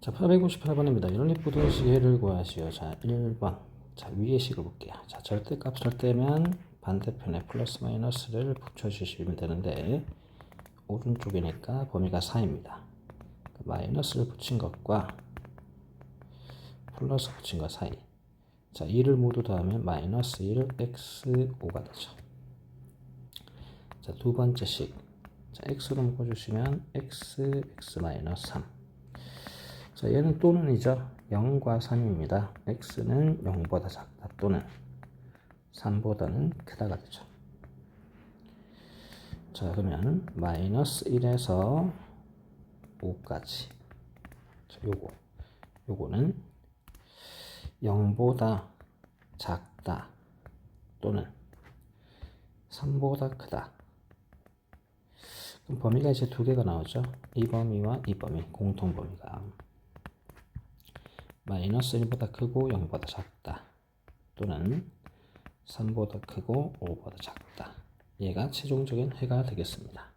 자, 858번입니다. 연립부등식의 해를 구하시오. 자, 1번. 자, 위의 식을 볼게요. 자, 절대값을 떼면 반대편에 플러스 마이너스를 붙여주시면 되는데, 오른쪽이니까 범위가 4입니다. 마이너스를 붙인 것과 플러스 붙인 것 사이. 자, 2를 모두 더하면 마이너스 1 x5가 되죠. 자, 두 번째 식. 자, x로 묶어주시면 x, x 마이너스 3. 자, 얘는 또는이죠. 0과 3입니다. x는 0보다 작다 또는 3보다는 크다가 되죠. 자, 그러면 마이너스 1에서 5까지. 자, 요거. 요거는 0보다 작다 또는 3보다 크다. 범위가 이제 두 개가 나오죠. 이 범위와 이 범위, 공통 범위가 마이너스 1보다 크고 0보다 작다. 또는 3보다 크고 5보다 작다. 얘가 최종적인 해가 되겠습니다.